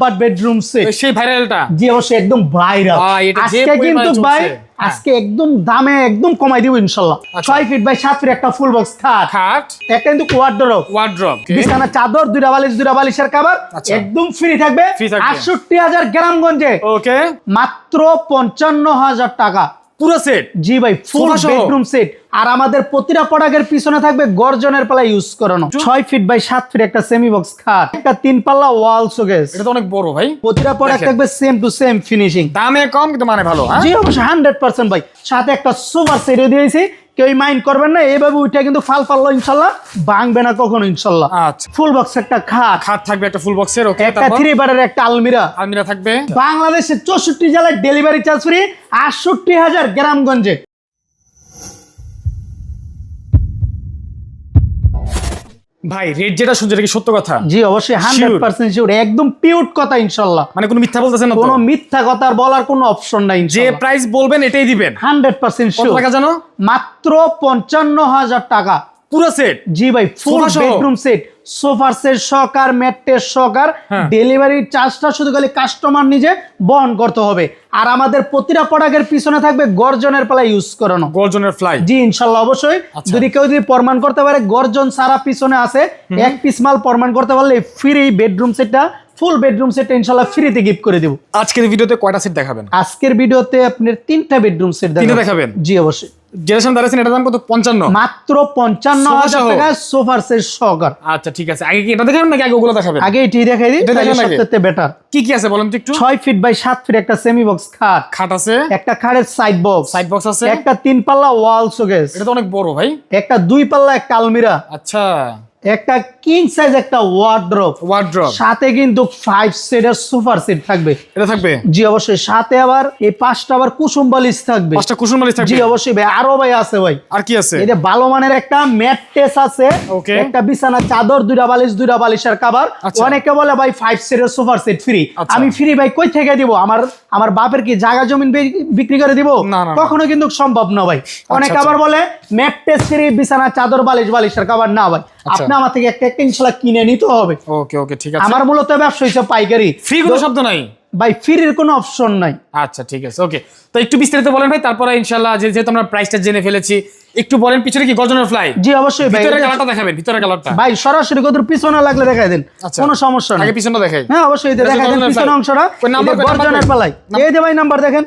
Lovebird bedroom set সেই ভাইরালটা জি অবশ্যই একদম ভাইরাল আজকে কিন্তু ভাই হ্যাঁ। আজকে একদম দামে একদম কমাই দিব ইনশাল্লাহ। আচ্ছা। ছয় ফিট বাই সাত ফিট একটা ফুল বক্স খাট। খাট। একটা কিন্তু ওয়ার্ডরোব ওয়ার্ড্রপ বিছানা চাদর দুইটা বালিশ দুইটা বালিশের কাবার আচ্ছা। একদম ফ্রি থাকবে। আটষট্টি হাজার গ্রামগঞ্জে। ওকে মাত্র পঞ্চান্ন হাজার টাকা। পুরো সেট জি ভাই ফুল বেডরুম সেট আর আমাদের প্রতিটা প্রোডাক্টের পিছনে থাকবে গর্জনের পালা ইউজ করানো। ছয় ফিট বাই সাত ফিট একটা সেমি বক্স খাট। একটা তিন পাল্লা ওয়াল শোকেস এটা তো অনেক বড় ভাই। প্রতিটা প্রোডাক্ট। থাকবে সেম টু সেম ফিনিশিং দামে কম কিন্তু মানে ভালো হ্যাঁ? জি অবশ্যই হান্ড্রেড পার্সেন্ট ভাই। সাথে একটা সুপার সেটও দিয়েছি। কেউ মাইন্ড করবেন না এইভাবে উঠে কিন্তু ফাল ফাল ইনশাল্লাহ ভাঙবে না কখনো ইনশাল্লাহ। আচ্ছা। ফুল বক্স একটা খাট। খাট থাকবে একটা ফুল বক্সের ওকে একটা থ্রি বারের একটা আলমিরা। আলমিরা থাকবে। বাংলাদেশের চৌষট্টি জেলায় ডেলিভারি চার্জ ফ্রি আটষট্টি হাজার গ্রামগঞ্জে। ভাই রেট যেটা শুনছে এটা কি সত্য কথা? জি অবশ্যই হান্ড্রেড পার্সেন্ট শিওর একদম পিওর কথা ইনশাল্লাহ মানে কোনো মিথ্যা বলতেছেন না কোনো মিথ্যা কথা আর বলার কোনো অপশন নাই যে প্রাইস বলবেন এটাই দিবেন। হান্ড্রেড পার্সেন্ট শিওর টাকা জানো? মাত্র পঞ্চান্ন হাজার টাকা। পুরো সেট জি ভাই ফুল বেডরুম সেট সোফার সেট সকার ম্যাট্রেস সকার। হ্যাঁ। ডেলিভারির চার্জটা শুধু খালি কাস্টমার নিজে বহন করতে হবে। আর আমাদের প্রতিটা প্রোডাক্টের পিছনে থাকবে গর্জনের পালা ইউজ করানো। গর্জনের ফ্লাই জি ইনশাল্লাহ অবশ্যই। আচ্ছা। যদি কেউ যদি প্রমাণ করতে পারে গর্জন সারা পিছনে আছে। এক পিস মাল প্রমাণ করতে পারলে ফ্রি বেডরুম সেটটা ফুল বেডরুম সেটটা ইনশাল্লাহ ফ্রিতে গিফট করে দিব। আজকের ভিডিওতে কয়টা সেট দেখাবেন? আজকের ভিডিওতে আপনার তিনটা বেডরুম সেট তিনটা দেখাবেন? জি অবশ্যই। দাঁড়াচ্ছেন এটার দাম কত? পঞ্চান্ন। মাত্র পঞ্চান্ন হাজার? টাকা সোফার সেট সহকার আচ্ছা ঠিক আছে। আগে কি এটা দেখাবেন নাকি আগে ওগুলো দেখাবেন? আগে এটি দেখাই দিই তাহলে। সবথেকে বেটার কি কি আছে বলেন তো একটু? ছয় ফিট বাই সাত ফিট একটা সেমি বক্স খাট। খাট আছে। একটা খাটের সাইড বক্স সাইড বক্স আছে। একটা তিন পাল্লা ওয়াল শোকেস এটা তো অনেক বড় ভাই। একটা দুই পাল্লা একটা আলমিরা। আচ্ছা। একটা কিং সাইজ একটা ওয়ার্ড্রপ ওয়ার্ড্রপ সাথে কিন্তু ফাইভ সিটের সুপার সিট থাকবে। এটা থাকবে? জি অবশ্যই। সাথে আবার এই পাঁচটা আবার কুসুম বালিশ থাকবে। পাঁচটা কুশন মালিশ জি অবশ্যই ভাই। আরও ভাই আছে ভাই। আর কি আছে? যে ভালো মানের একটা ম্যাট্রেস আছে। Okay. একটা বিছানা চাদর দুইটা বালিশ দুইটা বালিশের কাবার আচ্ছা। অনেকে বলে ভাই ফাইভ সিটের সুপার সেট ফ্রি আচ্ছা। আমি ফ্রি ভাই কই থেকে দিব? আমার আমার বাপের কি জায়গা জমিন বিক্রি করে দিব। কখনো কিন্তু সম্ভব না ভাই। অনেকে আচ্ছা। আবার বলে ম্যাট্রেস ফ্রি বিছানা চাদর বালিশ বালিশের কাবার না ভাই। আচ্ছা। আপনি আমার থেকে একটা একটা ইনশাল্লাহ কিনে নিতে হবে। ওকে ওকে ঠিক আছে। আমার মূলত ব্যবসা হচ্ছে পাইকারি। ফ্রি কোনো শব্দ নাই? ভাই ফ্রির কোনো অপশন নাই। আচ্ছা ঠিক আছে ওকে। তো একটু বিস্তারিত বলেন ভাই তারপরে ইনশাল্লাহ যে যেহেতু আমরা প্রাইসটা জেনে ফেলেছি একটু বলেন পিছনে কি গর্জনের ফ্লাই জি অবশ্যই ভাই ভিতরের কালারটা দেখাবেন ভিতরের কালারটা ভাই সরাসরি কত পিছনে লাগলে দেখাই দেন আচ্ছা। কোনো সমস্যা নাই। আগে পিছনটা দেখাই। হ্যাঁ অবশ্যই এটা দেখাই দেন গর্জনের পিছনের। অংশটা। গর্জনের কই? এই যে ভাই নাম্বার দেখেন।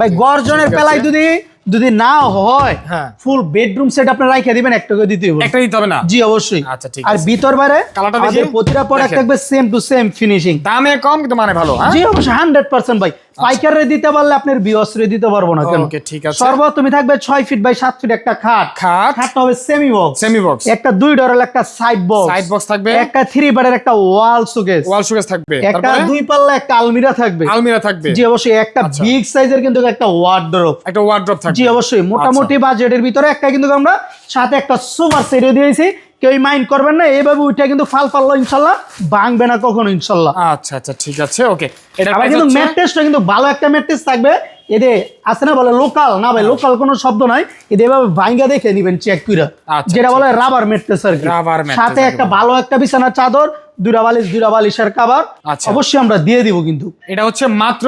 ভাই গর্জনের। পেলাই যদি যদি না হয়। ফুল বেডরুম সেট আপনি রাইখে দিবেন একটা করে দিতে হবে। একটা দিতে হবে না? জি অবশ্যই। আচ্ছা, ঠিক আর ভিতর বাইরে কালারটা দেখি। প্রতিটা প্রোডাক্ট থাকবে সেম টু সেম ফিনিশিং দামে কম কিন্তু মানে ভালো হ্যাঁ? জি অবশ্যই হান্ড্রেড পার্সেন্ট ভাই। পাইকারে দিতে পারলে আপনার বিয়সরে দিতে পারব না কেন? ওকে ঠিক আছে। সর্বপ্রথমে থাকবে ছয় ফিট বাই সাত ফিট একটা খাট। খাট। খাটটা হবে সেমি বক্স সেমি বক্স একটা দুই ডরের একটা সাইড বক্স সাইড বক্স থাকবে। একটা থ্রি বারের একটা ওয়াল সুকেস ওয়াল সুকেস থাকবে। একটা তারপরে? দুই পাল্লা একটা আলমিরা থাকবে। আলমিরা থাকবে। জি অবশ্যই একটা আচ্ছা। বিগ সাইজের কিন্তু একটা ওয়ার্ডরোব একটা ওয়ার্ড্রপ থাকবে। জি অবশ্যই। মোটামুটি বাজেটের ভিতরে একটা কিন্তু আমরা সাথে একটা সুপার সেটও দিয়েছি। কেউ মাইন্ড করবেন না এইভাবে উঠে কিন্তু ফাল ফাল্লো ইনশাল্লাহ ভাঙবে না কখনো ইনশাল্লাহ। আচ্ছা আচ্ছা ঠিক আছে ওকে। এটা আবার কিন্তু হচ্ছে ম্যাট্রেসটা কিন্তু ভালো একটা ম্যাট্রেস থাকবে। এতে আছে না বলে লোকাল না ভাই লোকাল কোনো শব্দ নাই। এতে এভাবে দেখে নিবেন চেক করে আচ্ছা, যেটা বলে রাবার ম্যাট্রেস আর কি। সাথে একটা ভালো একটা বিছানা চাদর দুরা বালিশ দুরা বালিশের কাবার। অবশ্যই আমরা দিয়ে দিব কিন্তু। এটা হচ্ছে মাত্র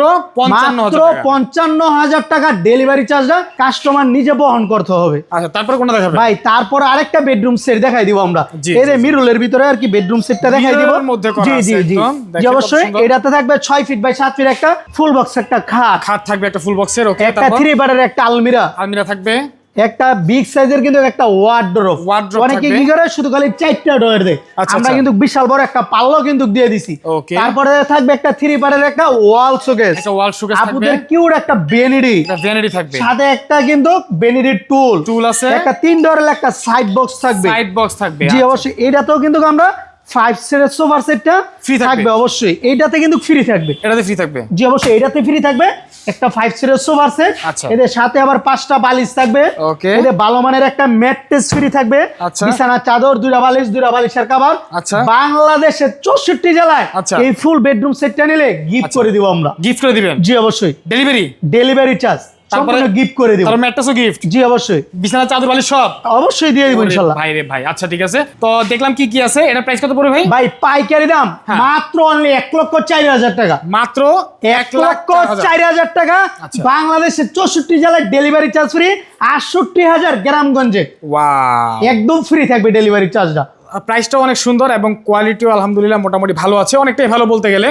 মাত্র পঞ্চান্ন হাজার টাকা ডেলিভারি চার্জটা কাস্টমার নিজে বহন করতে হবে। আচ্ছা তারপর কোনটা দেখাবে ভাই তারপর আরেকটা বেডরুম সেট দেখাই দিব আমরা। এই যে জি, জি। মিরুলের ভিতরে আর কি বেডরুম সেটটা দেখাই দিব। মিররের মধ্যে জি জি জি। জি অবশ্যই এটাতে থাকবে ছয় ফিট বাই সাত ফিট একটা ফুল বক্স একটা খাট। খাট থাকবে একটা ফুল বক্সের ওকে একটা থ্রি বারের একটা আলমিরা। আলমিরা থাকবে। একটা বিগ সাইজের কিন্তু একটা ওয়ার্ডরোব Wardrobe অনেকে কি করে? শুধু খালি চারটা ডোর দেয়। আচ্ছা, আমরা আচ্ছা। কিন্তু বিশাল বড় একটা পাল্লো কিন্তু দিয়ে দিছি। তারপরে থাকবে একটা থ্রি পারের একটা ওয়াল শোকেস একটা ওয়াল শোকেস আপুদের কিউট একটা বেনিডি একটা ভ্যানিটি থাকবে। সাথে একটা কিন্তু বেনিডি টুল টুল আছে। একটা তিন ডোরের একটা সাইড বক্স থাকবে। সাইড বক্স থাকবে জি অবশ্যই। এটাতেও কিন্তু আমরা ফাইভ সেটের সোফার সেটটা Free থাকবে। অবশ্যই। এইটাতে কিন্তু ফ্রি থাকবে। এটাতে ফ্রি থাকবে। জি অবশ্যই এটাতে ফ্রি থাকবে একটা ফাইভ সিটের সোফার সেট আচ্ছা। এদের সাথে আবার পাঁচটা বালিশ থাকবে। Okay. এদের ভালো মানের একটা ম্যাট্রেস ফ্রি থাকবে। আচ্ছা। বিছানা চাদর দুইটা বালিশ দুইটা বালিশের আচ্ছা। বাংলাদেশের চৌষট্টি জেলায় আচ্ছা। এই ফুল বেডরুম সেটটা নিলে গিফট করে দিব আমরা। গিফট করে দিবেন? জি অবশ্যই। ডেলিভারি ডেলিভারি চার্জ সম্পূর্ণ গিফট করে দিব। তারপর ম্যাট্রেসও গিফট জি অবশ্যই। বিছানা চাদর বালিশ সব। অবশ্যই দিয়ে দিব ওরে ভাই রে ভাই আচ্ছা ঠিক আছে। তো দেখলাম কি কি আছে? এটা প্রাইস কত পড়বে ভাই? ভাই পাইকারি দাম। মাত্র অনলি এক লক্ষ চার হাজার টাকা। মাত্র এক লক্ষ চার হাজার। চার হাজার টাকা। বাংলাদেশের চৌষট্টি জেলায় ডেলিভারি চার্জ ফ্রি আটষট্টি হাজার গ্রামগঞ্জে। ওয়াও একদম ফ্রি থাকবে ডেলিভারি চার্জটা প্রাইসটাও অনেক সুন্দর এবং কোয়ালিটিও আলহামদুলিল্লাহ মোটামুটি ভালো আছে। অনেকটাই ভালো বলতে গেলে।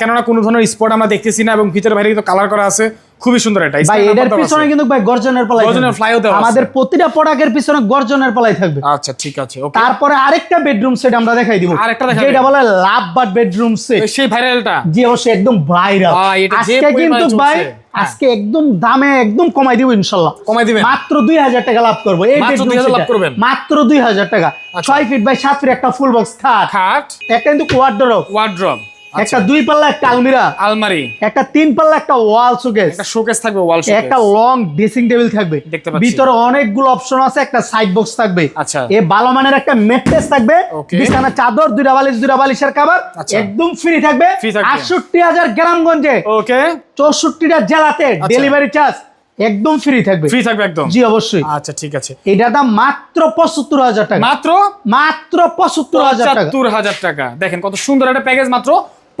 কেননা কোনো ধরনের স্পট আমরা দেখতেছি না এবং ভিতরে বাইরে কিন্তু কালার করা আছে। খুবই সুন্দর এটা ভাই এটার পিছনে কিন্তু ভাই গর্জনের পালাই গর্জনের দেওয়া আমাদের প্রতিটা প্রোডাক্টের পিছনে গর্জনের পালাই থাকবে। আচ্ছা ঠিক আছে ওকে। তারপরে আরেকটা বেডরুম সেট আমরা দেখাই দিব। আরেকটা? যেটা বলে লাভ বাট বেডরুম সেট সেই ভাইরালটা জি অবশ্যই একদম ভাইরাল আজকে কিন্তু ভাই হ্যাঁ। আজকে একদম দামে একদম কমাই দিব ইনশাল্লাহ। কমাই দিবেন? মাত্র দুই হাজার টাকা লাভ করব। মাত্র bedroom 2000 লাভ set-টা। করবেন? মাত্র দুই হাজার টাকা। আচ্ছা। ছয় ফিট বাই সাত ফিট একটা ফুল বক্স খাট। খাট? একটা কিন্তু ওয়ার্ডরোব ওয়ার্ড্রপ একটা দুই পাল্লা একটা আলমিরা আলমারি। একটা তিন পাল্লা একটা ওয়াল শোকেস। একটা শোকেস থাকবে ওয়াল শোকেস। একটা লং ড্রেসিং টেবিল থাকবে। দেখতে পাচ্ছি। ভিতরে অনেকগুলো অপশন আছে একটা সাইড বক্স থাকবে। আচ্ছা। এ ভালো মানের একটা মেট্রেস থাকবে। বিছানা চাদর দুইটা বালিশ দুইটা বালিশের কাবার আচ্ছা। একদম ফ্রি থাকবে। Free থাকবে। আটষট্টি হাজার গ্রামগঞ্জে। ওকে চৌষট্টিটা জেলাতে ডেলিভারি চার্জ একদম ফ্রি থাকবে। ফ্রি থাকবে একদম। জি অবশ্যই। আচ্ছা ঠিক আছে। এটা দাম মাত্র পঁচাত্তর হাজার টাকা। মাত্র? মাত্র পঁচাত্তর হাজার টাকা। পঁচাত্তর হাজার টাকা। দেখেন কত সুন্দর একটা প্যাকেজ মাত্র।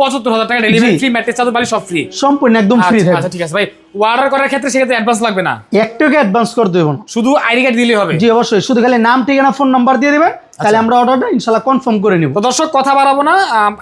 পঁচাত্তর হাজার টাকা ডেলিভারি। ফ্রি ম্যাট্রেস চাদর বালি সব ফ্রি সম্পূর্ণ একদম ফ্রি আচ্ছা আচ্ছা, ঠিক আছে ভাই। অর্ডার করার ক্ষেত্রে সেক্ষেত্রে অ্যাডভান্স লাগবে না। একটুকে অ্যাডভান্স করে দেবো। না শুধু আইডি কার্ড দিলেই হবে। জি অবশ্যই। শুধু খালি নাম ঠিকানা ফোন নাম্বার দিয়ে দিবেন। আচ্ছা। তাহলে আমরা অর্ডারটা ইনশাল্লাহ কনফার্ম করে নিব। তো দর্শক কথা বাড়াবো না।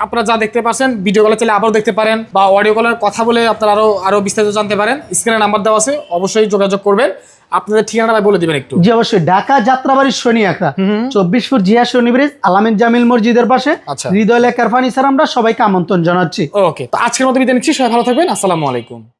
আপনারা যা দেখতে পাচ্ছেন ভিডিও কলে চাইলে আবারও দেখতে পারেন বা অডিও কলের কথা বলে আপনারা আরও আরও বিস্তারিত জানতে পারেন। স্ক্রিনে নাম্বার দেওয়া আছে অবশ্যই যোগাযোগ করবেন। আপনাদের ঠিকানাটা বলে দিবেন একটু। জি অবশ্যই। ঢাকা যাত্রাবাড়ির শনি আখড়া। চব্বিশ ফুট জিয়া শনি ব্রিজ আলামিন জামিল মসজিদের পাশে। আচ্ছা। হৃদয় লেখার ফার্নিচার আমরা সবাইকে আমন্ত্রণ জানাচ্ছি। ওকে তো আজকের মতো বিদায় নিচ্ছি। সবাই ভালো থাকবেন। আসসালামু আলাইকুম।